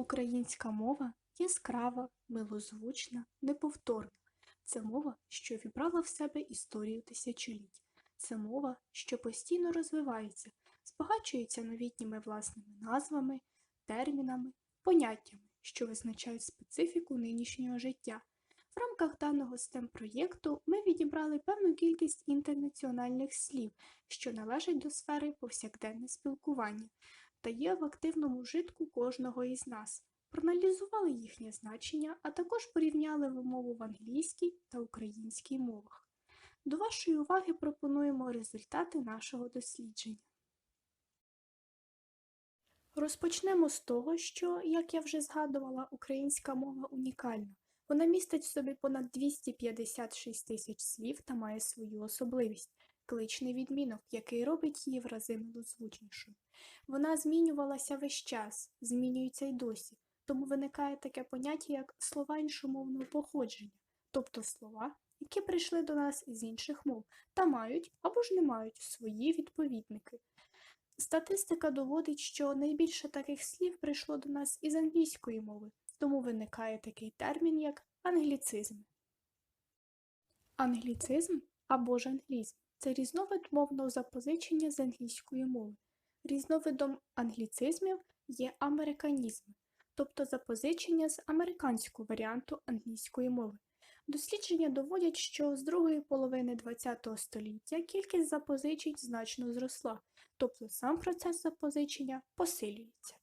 Українська мова яскрава, милозвучна, неповторна. Це мова, що вібрала в себе історію тисячоліть. Це мова, що постійно розвивається, збагачується новітніми власними назвами, термінами, поняттями, що визначають специфіку нинішнього життя. В рамках даного STEM-проєкту ми відібрали певну кількість інтернаціональних слів, що належать до сфери повсякденне спілкування та є в активному вжитку кожного із нас. Проаналізували їхнє значення, а також порівняли вимову в англійській та українській мовах. До вашої уваги пропонуємо результати нашого дослідження. Розпочнемо з того, що, як я вже згадувала, українська мова унікальна. Вона містить в собі понад 256 тисяч слів та має свою особливість кличний відмінок, який робить її в рази милозвучнішою. Вона змінювалася весь час, змінюється й досі, тому виникає таке поняття, як слова іншомовного походження, тобто слова, які прийшли до нас з інших мов та мають або ж не мають свої відповідники. Статистика доводить, що найбільше таких слів прийшло до нас із англійської мови, тому виникає такий термін, як англіцизм. Англіцизм або ж англізм це різновид мовного запозичення з англійської мови. Різновидом англіцизмів є американізми, тобто запозичення з американського варіанту англійської мови. Дослідження доводять, що з другої половини ХХ століття кількість запозичень значно зросла, тобто сам процес запозичення посилюється.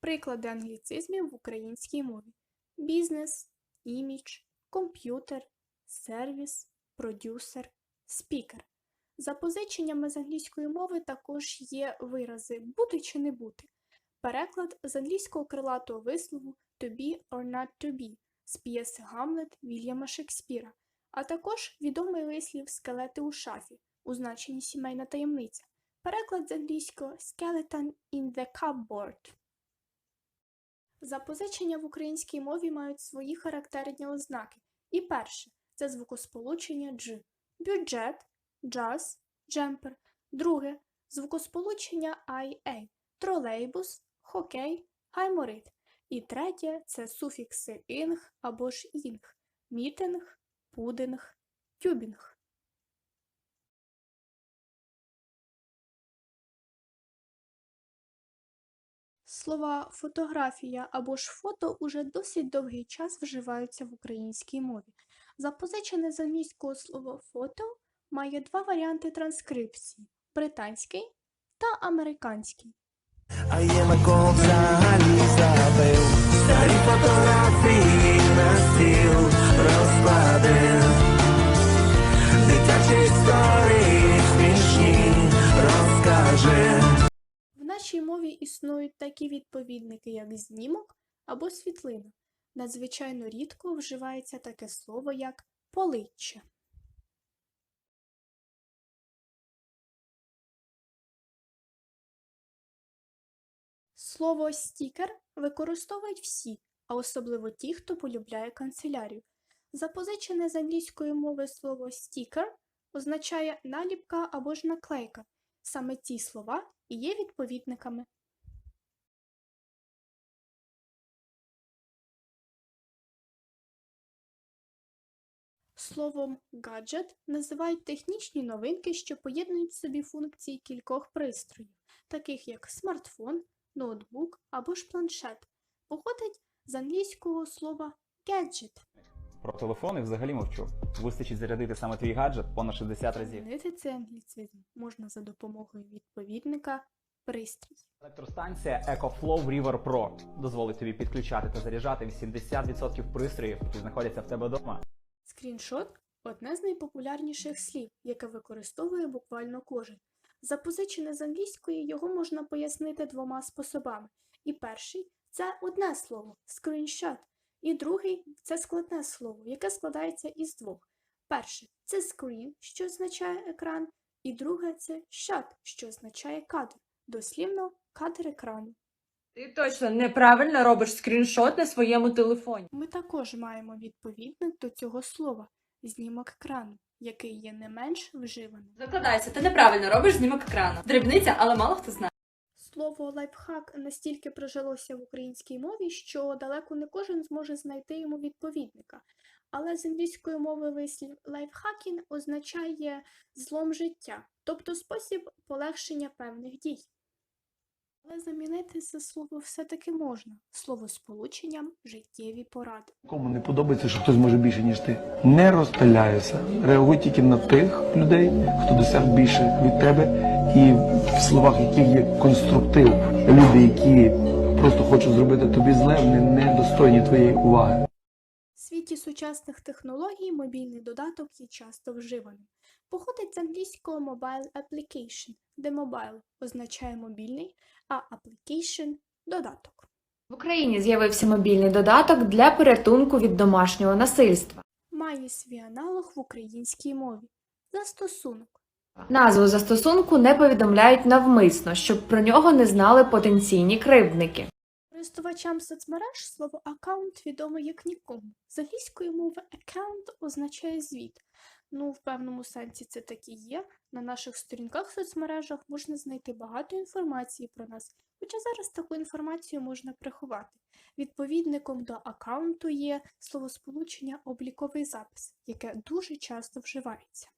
Приклади англіцизмів в українській мові: бізнес, імідж, комп'ютер, сервіс, продюсер, спікер. Запозиченнями з англійської мови також є вирази бути чи не бути. Переклад з англійського крилатого вислову to be or not to be з п'єси Гамлет Вільяма Шекспіра, а також відомий вислів скелети у шафі у значенні сімейна таємниця. Переклад з англійського skeleton in the cupboard. Запозичення в українській мові мають свої характерні ознаки. І перше це звукосполучення дж, бюджет, джаз, джемпер. Друге звукосполучення ай-ей, тролейбус, хокей, гайморит. І третє це суфікси інг або ж інг, мітинг, пудинг, тюбінг. Слова фотографія або ж фото уже досить довгий час вживаються в українській мові. Запозичене з англійського слово фото має два варіанти транскрипції британський та американський. А є на кого взагалі забив Старі фотографії на стіл розкладив Дитячі історії смішні розкажи В нашій мові існують такі відповідники, як знімок або світлина. Надзвичайно рідко вживається таке слово, як поличчя. Слово стікер використовують всі, а особливо ті, хто полюбляє канцелярію. Запозичене з англійської мови слово стікер означає наліпка або ж наклейка. Саме ці слова і є відповідниками. Словом гаджет називають технічні новинки, що поєднують в собі функції кількох пристроїв, таких як смартфон, ноутбук або ж планшет. Походить з англійського слова gadget. Про телефони взагалі мовчу. Вистачить зарядити саме твій гаджет понад 60 разів. Змінити цей англіцизм можна за допомогою відповідника пристрій. Електростанція EcoFlow River Pro дозволить тобі підключати та заряджати 80% пристроїв, які знаходяться в тебе вдома. Скріншот одне з найпопулярніших слів, яке використовує буквально кожен. Запозичене з англійської його можна пояснити двома способами. І перший це одне слово screenshot, і другий це складне слово, яке складається із двох. Перше це screen, що означає екран, і друге це shot, що означає кадр, дослівно кадр екрану. Ти точно неправильно робиш скріншот на своєму телефоні. Ми також маємо відповідник до цього слова знімок екрану, який є не менш вживаним. Закладайся, ти неправильно робиш знімок екрану. Дрібниця, але мало хто знає. Слово лайфхак настільки прижилося в українській мові, що далеко не кожен зможе знайти йому відповідника. Але з англійської мови вислів лайфхакінг означає злом життя, тобто спосіб полегшення певних дій. Але замінити це слово все-таки можна словосполученням життєві поради. Кому не подобається, що хтось може більше, ніж ти. Не розпиляйся. Реагуй тільки на тих людей, хто досяг більше від тебе, і в словах яких є конструктив. Люди, які просто хочуть зробити тобі зле, вони не достойні твоєї уваги. В світі сучасних технологій мобільний додаток є часто вживаним. Походить з англійського mobile application, де mobile означає мобільний, а application – додаток. В Україні з'явився мобільний додаток для порятунку від домашнього насильства. Має свій аналог в українській мові – застосунок. Назву застосунку не повідомляють навмисно, щоб про нього не знали потенційні кривдники. Користувачам соцмереж слово аккаунт відомо як нікому. З англійської мови аккаунт означає звіт. Ну, в певному сенсі це так і є. На наших сторінках в соцмережах можна знайти багато інформації про нас, хоча зараз таку інформацію можна приховати. Відповідником до аккаунту є словосполучення обліковий запис, яке дуже часто вживається.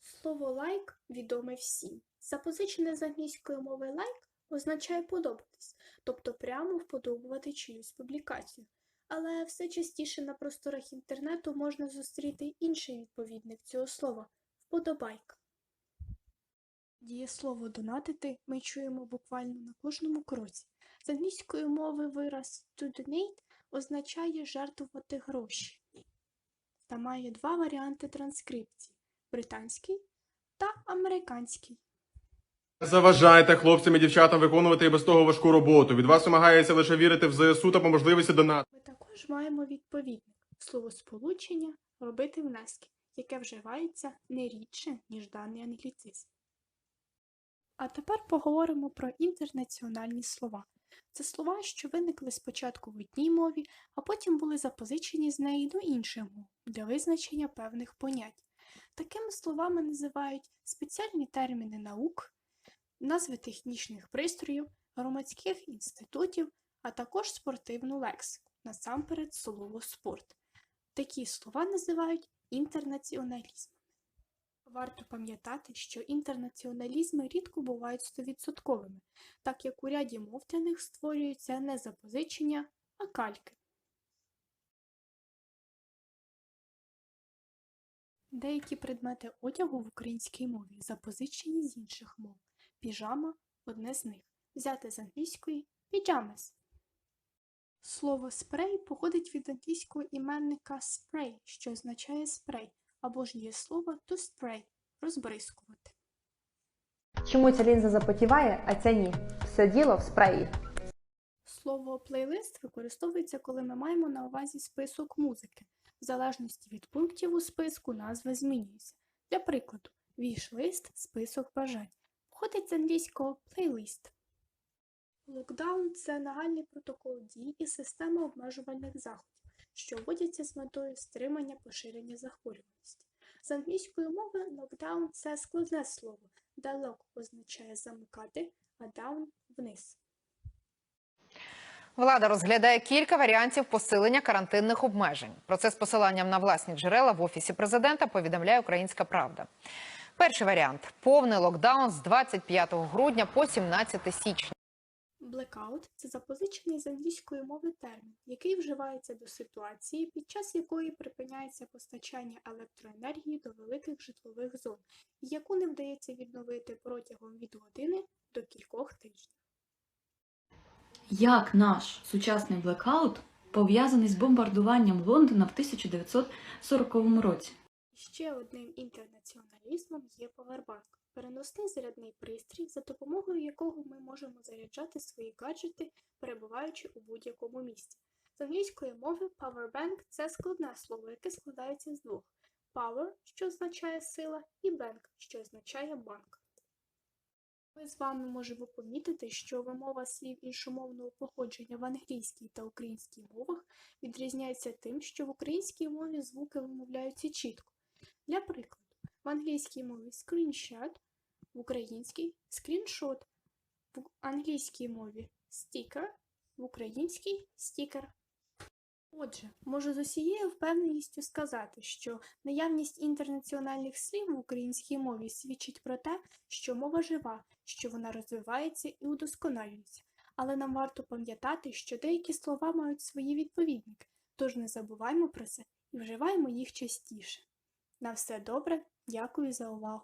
Слово лайк відоме всім. Запозичене з англійської мови лайк означає подобатись, тобто прямо вподобувати чиюсь публікацію. Але все частіше на просторах інтернету можна зустріти інший відповідник цього слова вподобайка. Дієслово донатити ми чуємо буквально на кожному кроці. З англійської мови вираз to donate означає жертвувати гроші та має два варіанти транскрипції британський та американський. Заважайте хлопцям і дівчатам виконувати і без того важку роботу. Від вас вимагається лише вірити в ЗСУ та по можливості донат. Також маємо відповідник словосполучення робити внески, яке вживається не рідше, ніж даний англіцизм. А тепер поговоримо про інтернаціональні слова. Це слова, що виникли спочатку в одній мові, а потім були запозичені з неї до інших мов для визначення певних понять. Такими словами називають спеціальні терміни наук, назви технічних пристроїв, громадських інститутів, а також спортивну лексику, насамперед слово спорт. Такі слова називають інтернаціоналізмами. Варто пам'ятати, що інтернаціоналізми рідко бувають стовідсотковими, так як у ряді мов для них створюються не запозичення, а кальки. Деякі предмети одягу в українській мові запозичені з інших мов. Піжама одне з них. Взяти з англійської піджамес. Слово спрей походить від англійського іменника spray, що означає спрей, або ж є слово to spray розбризкувати. Чому ця лінза запотіває, а ця ні? Все діло в спреї. Слово плейлист використовується, коли ми маємо на увазі список музики. В залежності від пунктів у списку назва змінюється. Для прикладу, віш-лист – список бажань. Походить з англійського плейлист. Локдаун – це нагальний протокол дій і система обмежувальних заходів, що вводяться з метою стримання поширення захворюваності. З англійської мови локдаун – це складне слово, де лок означає замикати, а даун – вниз. Влада розглядає кілька варіантів посилення карантинних обмежень. Про це з посиланням на власні джерела в офісі президента повідомляє Українська Правда. Перший варіант повний локдаун з 25 грудня по 17 січня. Blackout – це запозичений з англійської мови термін, який вживається до ситуації, під час якої припиняється постачання електроенергії до великих житлових зон, яку не вдається відновити протягом від години до кількох тижнів. Як наш сучасний блекаут пов'язаний з бомбардуванням Лондона в 1940 році? Ще одним інтернаціоналізмом є повербанк – переносний зарядний пристрій, за допомогою якого ми можемо заряджати свої гаджети, перебуваючи у будь-якому місці. З англійської мови powerbank – це складне слово, яке складається з двох – power, що означає сила, і bank, що означає банк. Ми з вами можемо помітити, що вимова слів іншомовного походження в англійській та українській мовах відрізняється тим, що в українській мові звуки вимовляються чітко. Для прикладу, в англійській мові screenshot, в українській скріншот. в англійській мові sticker, в українській стікер. Отже, можу з усією впевненістю сказати, що наявність інтернаціональних слів в українській мові свідчить про те, що мова жива, що вона розвивається і удосконалюється. Але нам варто пам'ятати, що деякі слова мають свої відповідники, тож не забуваймо про це і вживаємо їх частіше. На все добре, дякую за увагу.